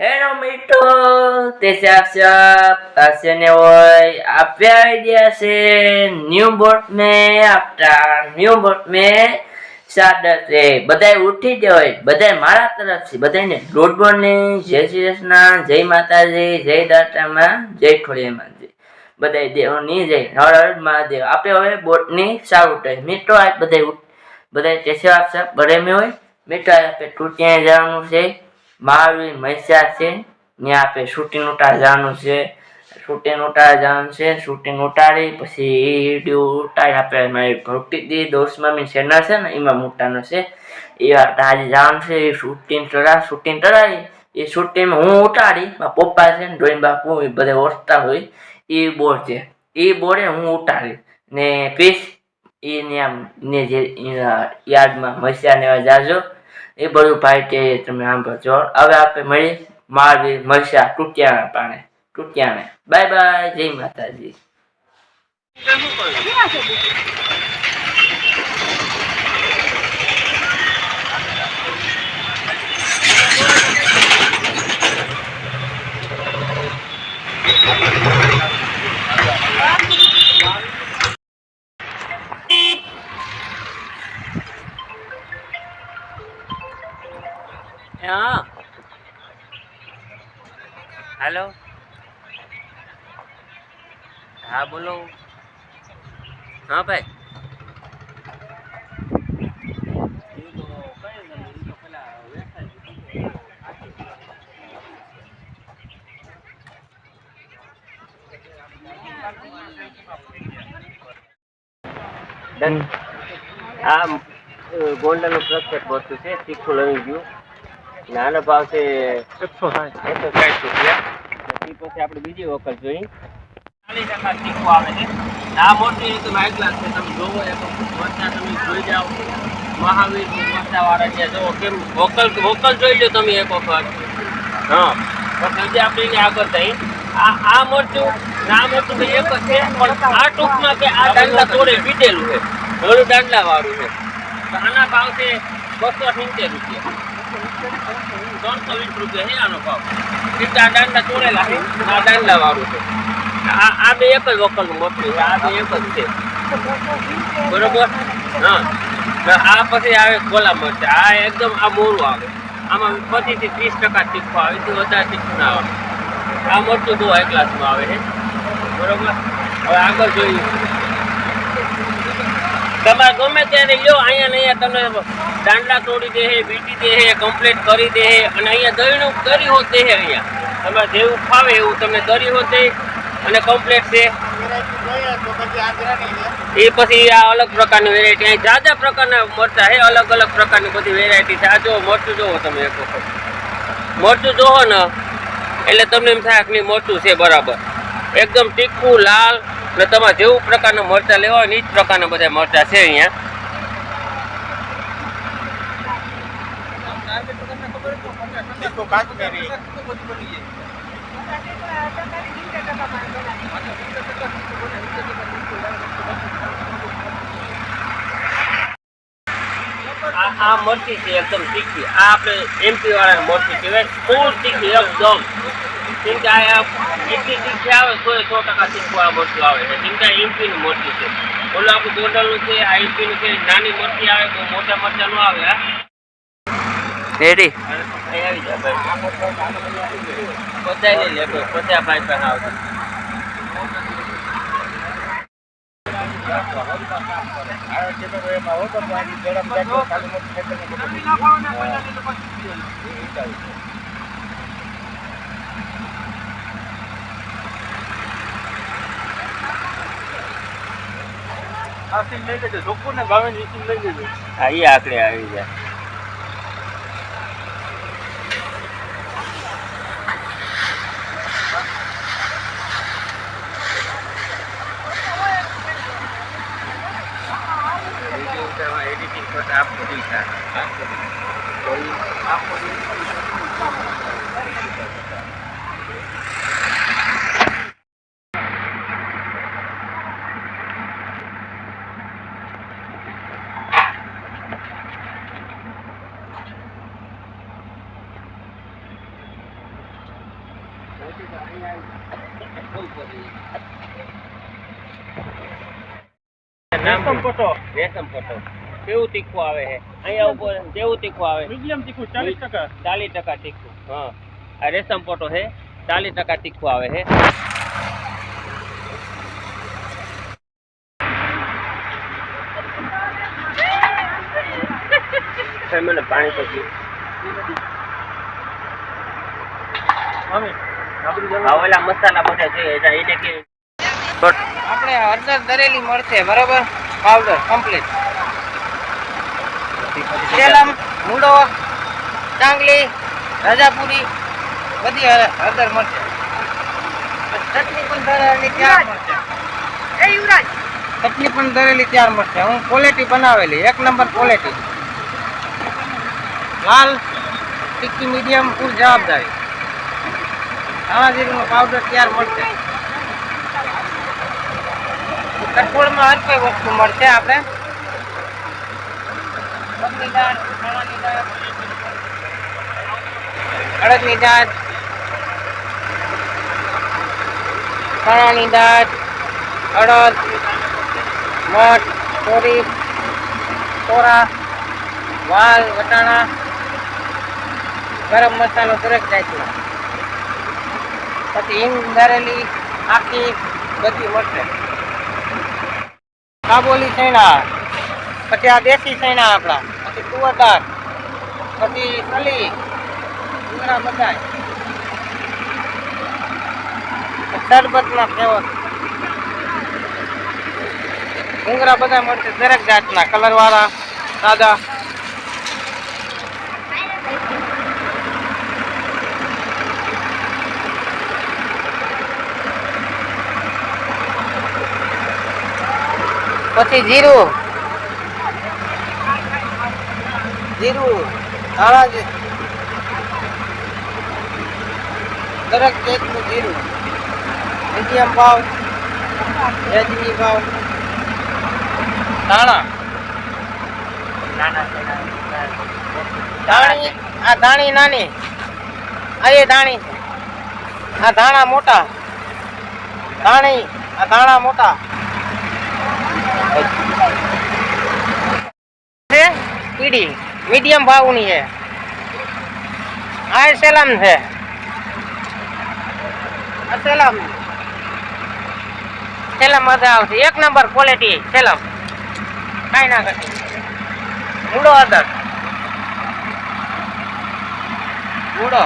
Hello મિત્રો. તે સાફ આસેને હોય. આપ્યા આઈડિયા છે ન્યૂ બોટ મે. આપતા ન્યૂ બોટ મે સાદત રે બધાય ઉઠી જાય બધાય મારા તરફથી બધાને ગુડ મોર્નિંગ જય શ્રી કૃષ્ણ. જય માતાજી. જય દાટામાં જય ખોડિયામાં બધાય દેવની જય. હર હર મહાદેવ. આપે હવે બોટની સારું થાય મિત્રો આ બધાય બધાય તે સાફ સાફ ભરે મેં હોય. મિત્રો, આપે તૂટ્યા જવાનું છે? મહાવીર મહિષા છે ત્યાં આપણે શૂટિંગ ઉતાર જવાનું છે. શૂટિંગ ઉતાર જવાનું છે શૂટિંગ ઉતારી પછી એ વીડિયો ઉતારી આપણે મારી ભક્તિ દી, દોસ્ત મામી ચેનલ છે ને, એમાં મોટાનો છે. એ આજે જવાનું છે, એ શૂટિંગ ચડા શૂટિંગ ચડાવી, એ શૂટિંગમાં હું ઉતારી મારા પપ્પા છે ને ડોઈન બાપુ, એ બધા ઓળખતા હોય, એ બોર છે. એ બોરે હું ઉતારી ને પીસ એને આમ ને જે યાદમાં મસ્યા ને એવા જાજો. એ બધું ભાઈ, કે તમે સાંભળજો હવે આપણે મળી મારવી મળશા તૂટ્યાના પાણે તૂટ્યાને બાય બાય, જય માતાજી. હા. હાલો? હા બોલો. હા ભાઈ. આ ગોલ્ડન પ્રખ્યાત વસ્તુ છે તીખું લઈ ગયું. નાનો ભાવ છે એકસો સાઠ. એકસો સાઠ રૂપિયા. એ પછી આપણે બીજી વખત જોઈ. ચાલીસ ટકા તીખું આવે છે. આ મોટી રીતે હાઈ ક્લાસ છે. તમે જોવો એક વચ્ચે તમે જોઈ જાઓ. મહાવીર મરચા વાળા છે. જોવો કેમ વોકલ વોકલ જોઈ લો તમે એક વખત. હા. પછી હજી આપણે એની આગળ થઈ આ આ મોટું ને આ મરચું એક જ છે પણ આ ટૂંકમાં કે આ દાંડલા તોડે પીટેલું છે. ઘણું દાંડલા વાળું છે. તો આના ભાવ છે બસો સિત્તેર રૂપિયા. ત્રણસો વીસ રૂપિયા છે આનો ભાવ. આ દાંડા તોડેલા. છે આ દાંડા છે. આ આ બે એક જ વખતનું મોટું આ બે એક છે. બરોબર? હા. આ પછી આવે ગોલા મરચા. આ એકદમ આ મોરું આવે. આમાં પચીસથી ત્રીસ ટકા તીખું આવે. એથી વધારે તીખું ના આવે. આ મરચું બહુ હાઈ ક્લાસમાં આવે છે. બરોબર? હવે આગળ જોઈએ. તમારે ગમે ત્યારે લ્યો, અહીંયા ને અહીંયા તમને દાંડલા તોડી દે વીટી બીટી દે હે કમ્પ્લીટ કરી દે છે અને અહીંયા દહીંનું દરી હોત દે છે અહીંયા. તમારે જેવું ફાવે એવું તમને દરી હોત અને કમ્પ્લીટ છે. એ પછી આ અલગ પ્રકારની વેરાયટી અહીં જાજા પ્રકારના મરચા છે અલગ અલગ પ્રકારની બધી વેરાયટી છે. આ જો મરચું જોવો તમે એક વખત. મરચું જોવો ને, એટલે તમને એમ થાય કે મરચું છે બરાબર. એકદમ તીખું, લાલ ને તમારે જેવું પ્રકારના મરચા લેવા હોય ને એ જ પ્રકારના બધા મરચા છે અહીંયા. આ મરચી છે એકદમ તીખી. આ આપણે એમપી વાળા મરચી કહેવાય. ફૂલ તીખી એકદમ. કેમ કે આ આવે સો એ સો ટકા શીખવું આ મરચું આવે છે. કેમ કે આ મરચું છે. ઓલું આપણું ગોંડલનું છે આ એમપીનું છે નાની મરચી આવે બહુ મોટા મરચા નો આવે હા. રેડી આવી જાય ભાઈ. લે કોઈ પચાસ ભાઈ પણ આવશે. આ સીન લઈ લેજો જોકું ને ભાવે ની સીન લઈ લેજો હા એ આકડે આવી જાય એડિટિંગ કરતા આપ બધી પછી તો અહીંયા આવી બહુ પડી નામ રેશમ પટો રેશમ પટો કેવું તીખું આવે છે? અહીંયા ઉપર કેવું તીખું આવે. મીડિયમ તીખું ચાલીસ ટકા. ચાલીસ ટકા તીખું. હા. આ રેશમ પટો છે. ચાલીસ ટકા તીખું આવે છે. મને પાણી પછી મમ્મી ઓલા મસાલા બધા છે એને કે આપણે હળદર દરેલી મળશે બરાબર? પાવડર કમ્પ્લીટ સેલમ મૂળો ડાંગલી રાજાપુરી બધી હળ- હળદર મળશે ચટણી પણ દરેલી ત્યાર મળશે ચટણી પણ દરેલી ત્યાર મળશે હું ક્વોલિટી બનાવેલી એક નંબર ક્વોલિટી. લાલ ટીકી મીડિયમ ફૂલ જવાબદારી. ધાણા જીરુંનો પાવડર તૈયાર મળશે? કઠોળમાં હર કોઈ વસ્તુ મળશે આપણે? મગની દાળ ચણાની દાળ. અડદની દાળ. ચણાની દાળ, અડદ, મઠ, ચોરી તોરા વાલ, વટાણા. ગરમ મસાલો દરેક જાતનો. પછી હિંગ ધરેલી આખી બધી મળશે કાબોલી સૈણા પછી આ દેશી સૈણા આપણા, પછી તુવરદાર, પછી સલી ડુંગરા બધાય. શરબતના ફેવર ઉંગરા બધા મળશે દરેક જાતના, કલરવાળા, સાદા. પછી જીરું. જીરું ધાણા દરેક જાતનું જીરું. મીડિયમ ભાવ વેજની ભાવ ધાણા. ધાણી આ ધાણી નાની. આ એ ધાણી. આ ધાણા મોટા. ધાણી આ ધાણા મોટા છે પીડી મીડિયમ ભાવની છે. આ સેલમ છે. સેલમ. સેલમ મજા આવશે. એક નંબર ક્વોલિટી સેલમ. કાંઈ ના ઘટે. મૂળો અદર મૂળો.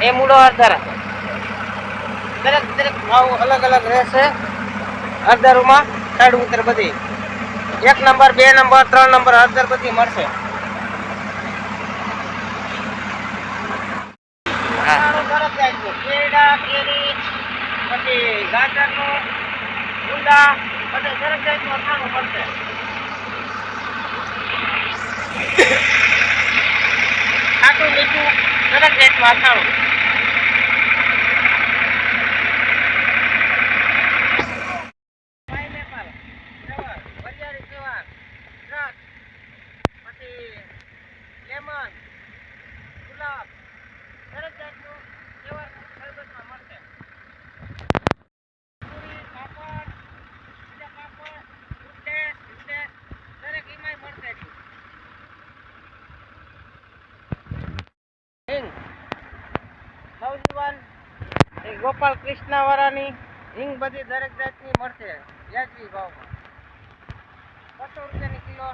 એ મૂળો અદર દરેક દરેક ભાવ અલગ અલગ રહેશે. હળદરમાં સાઈડ ઉતર બધી. એક નંબર બે નંબર ત્રણ નંબર હળદર બધી મળશે. પછી ગાજરનું, ગુંદા, બધે સરસ જાતનું અથાણું મળશે. ખાટું મીઠું સરસ જાતનું અથાણું પાઇનેપલ, સેવર, વરિયાળી સેવર, દ્રાક્ષ, પછી લેમન, ગુલાબ, દરેક જાતનું સેવર શરબતમાં મળશે. પૂરી, પાપડ, બીજા પાપડ, ગુડ્ડે, ગુડ્ડે, દરેક એમાંય મળશે જી. હિંગ, નવજીવન, એ ગોપાલ કૃષ્ણ વાળાની હિંગ બધી દરેક જાતની મળશે, વ્યાજબી ભાવમાં. બસો રૂપિયાની કિલો.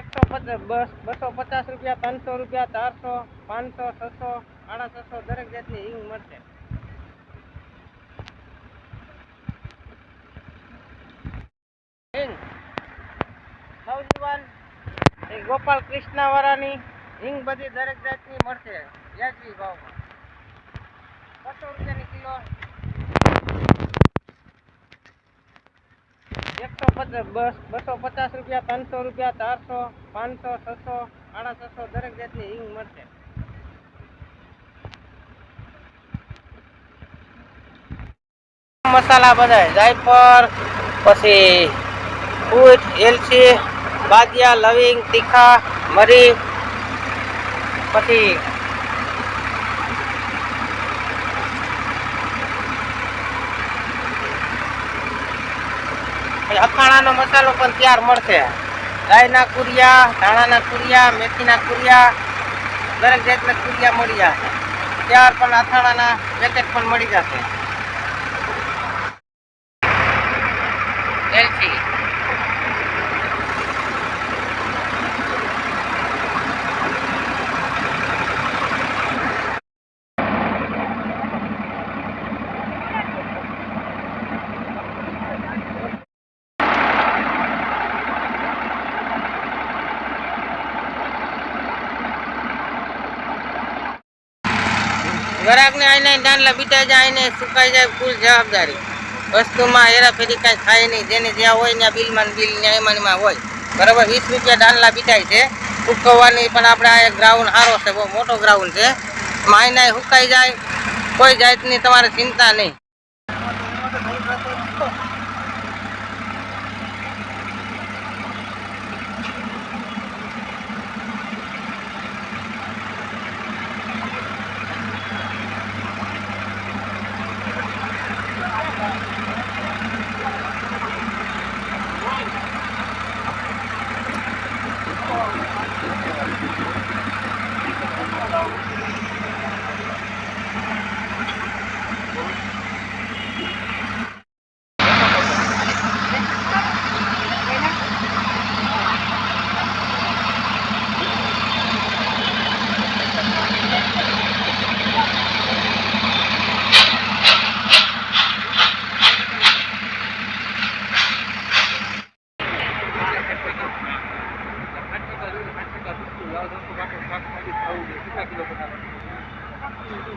એકસો પચાસ બસો પચાસ રૂપિયા ત્રણસો રૂપિયા, ચારસો, પાંચસો, છસો સાડા છસો દરેક જાતની હિંગ મળશે. ગોપાલ કૃષ્ણ વાળાની હિંગ બધી દરેક જાતની મળશે, વ્યાજબી ભાવમાં. બસો રૂપિયાની કિલો. એકસો પચાસ, બસો પચાસ રૂપિયા, પાંચસો રૂપિયા, ચારસો, પાંચસો, છસો, સાડા છસો દરેક જાતની હિંગ મળશે. મસાલા બધા જાયફળ, પછી ફૂટ એલચી બાજિયા લવિંગ, તીખા, મરી પછી અથાણાનો મસાલો પણ તૈયાર મળશે. ગાયના કુરિયા, ધાણાના કુરિયા, મેથીના કુરિયા, દરેક જાતના કુરિયા મળી જશે ત્યાર પણ અથાણાના પેકેટ પણ મળી જશે. ગ્રાહકને આઈને દાંડલા બીટા જાય, આઈને સુકાઈ જાય, ફૂલ જવાબદારી. વસ્તુમાં હેરાફેરી કાંઈ થાય નહીં. જેને જ્યાં હોય ત્યાં બિલમાં બિલ ન્યાયમાં હોય. બરાબર, વીસ રૂપિયા ડાંડલા બીટાય છે. સુકવવાની પણ આપણે આ ગ્રાઉન્ડ સારો છે, બહુ મોટો ગ્રાઉન્ડ છે. માયના સુકાઈ જાય. કોઈ જાતની તમારે ચિંતા નહીં.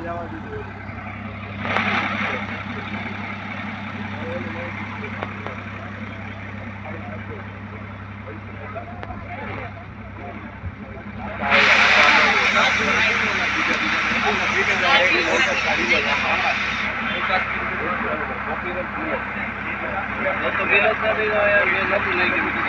જવા દીધું ભલે તમે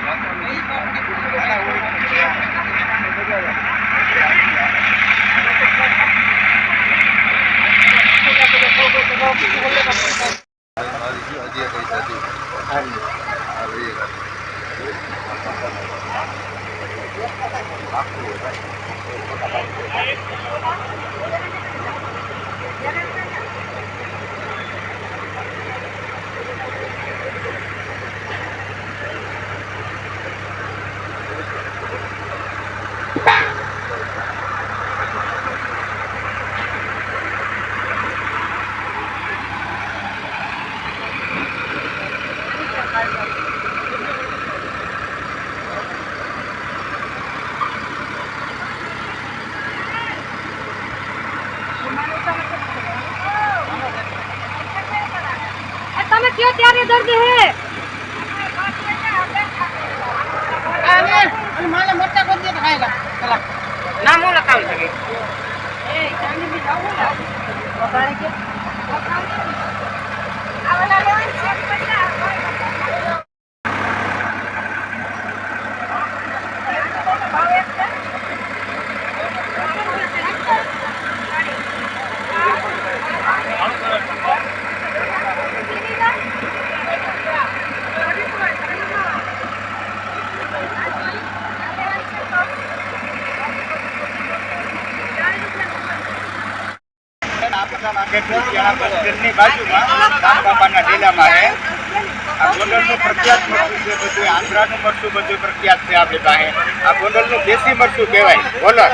શકે એ હું લખાવી શકે ઘરની બાજુમાં આ ગોંડલનું પ્રખ્યાત મરચું છે બધું આંધ્રાનું મરચું બધું પ્રખ્યાત છે આપણી પાસે. આ ગોંડલનું દેશી મરચું કહેવાય. ગોલર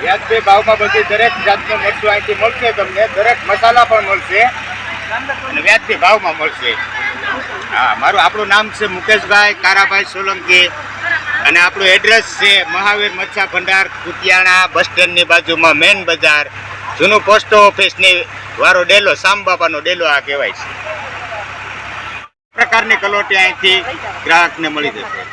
વ્યાજબી ભાવમાં બધી દરેક જાતનું મરચું અહીંથી મળશે તમને. દરેક મસાલા પણ મળશે. અને વ્યાજબી ભાવમાં મળશે. હા, મારું આપણું નામ છે મુકેશભાઈ કારાભાઈ સોલંકી. અને આપણું એડ્રેસ છે મહાવીર મચ્છા ભંડાર કુતિયાણા બસ સ્ટેન્ડની બાજુમાં મેન બજાર. જૂનું પોસ્ટ ઓફિસની વારો ડેલો સામબાપાનો ડેલો આ કહેવાય છે. પ્રકારની કલોટી અહીંથી ગ્રાહકને મળી જશે.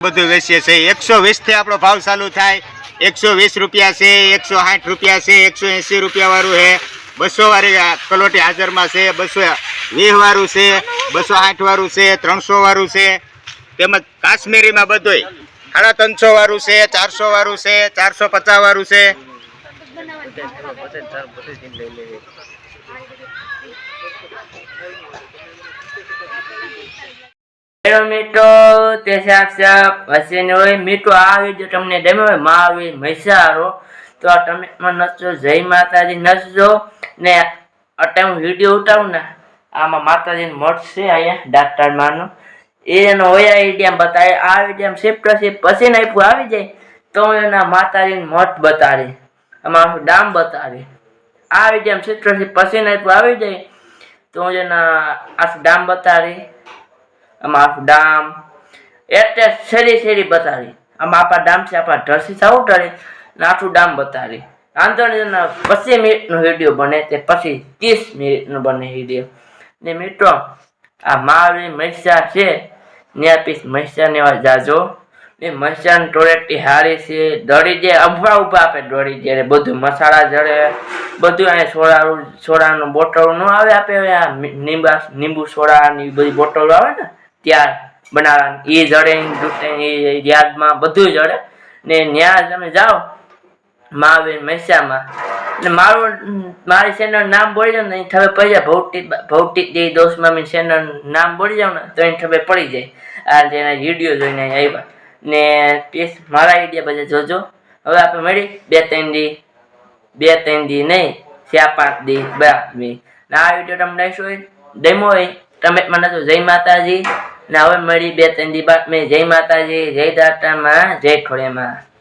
બધું વેચીએ છે. એકસો વીસથી આપણો ભાવ ચાલુ થાય. એકસો વીસ રૂપિયા છે, એકસો સાઠ રૂપિયા છે, એકસો એંસી રૂપિયા વાળું છે. બસો વાળી કલોટી હાજરમાં છે, બસો વીસ વાળું છે, બસો સાઠ વાળું છે, ત્રણસો વાળું છે. તેમજ કાશ્મીરીમાં બધુંય સાડા ત્રણસો વાળું છે, ચારસો વાળું છે, ચારસો પચાસ વાળું છે. હેલો મિત્રો હોય. મિત્રો, આ વીડિયો તમને ગમ્યો હોય મહાવીર મહિસારો તો આ પણ નચજો, જય માતાજી, નચજો. ને અત્યારે વીડિયો ઉતારું ને, આમાં માતાજીનું મઠ છે અહીંયા ડાક્ટર માનો એનો ઓયા આઈડિયા બતાવે, આ આઈડિયા શિફ્ટ થશે પછી નાખ્યું આવી જાય, તો એના માતાજીનું મઠ આમાં આખું ડામ બતાડે આ આઈડિયા શિફ્ટ થશે પછી નાખ્યું આવી જાય, તો એના આખું ડામ બતાડી આમાં આખું ડામ, એટલે શેરી શેરી બતાવે આમાં આપણા ડામ છે, આપણા ઢરસી થવું ટરે ને આખું ડામ બતાવે નહીં પચીસ મિનિટનો વીડિયો બને તે પછી ત્રીસ મિનિટનો બને વીડિયો. ને મિત્રો, આ મારી મહિષા છે ત્યાં પીસ મહિષાને એવા જાજો. એ મહેસાણ ટોરેટી હારી છે. દળી જે અભવા ઊભા આપે દોડી જ્યારે બધું મસાલા જળે બધું અહીંયા સોડા, સોડાનું બોટલ ન આવે આપે આ લીંબા લીંબુ સોડાની સોડા બધી બોટલો આવે ને, ત્યાં બનાવવાની. એ જડે દૂધ એ યાદમાં બધું જડે. ને ત્યાં તમે જાઓ, મહાવીર મહેસામાં મારું, મારી ચેનલ નામ બોલી જાવ ને અહીં ખબર પડી જાય. ભૌતિક ભૌતિક જે દોસ્ત મામી ચેનલ નામ બોલી જાવ ને તો એને ખબર પડી જાય. આ જેના વીડિયો જોઈને આવ્યા. ને પ્લીઝ મારા આઈડિયા બધા જોજો. હવે આપણે મળી બે, ત્રણ દી, બે, ત્રણ દી નહીં, ચાર, પાંચ દી બરાબર ને આ વીડિયો તમને શું ડેમો હોય મને તો જય માતાજી. ને હવે મળી બે, ત્રણ દી બાદ મેં જય માતાજી, જય દાતામાં, જય ખોડિયામાં.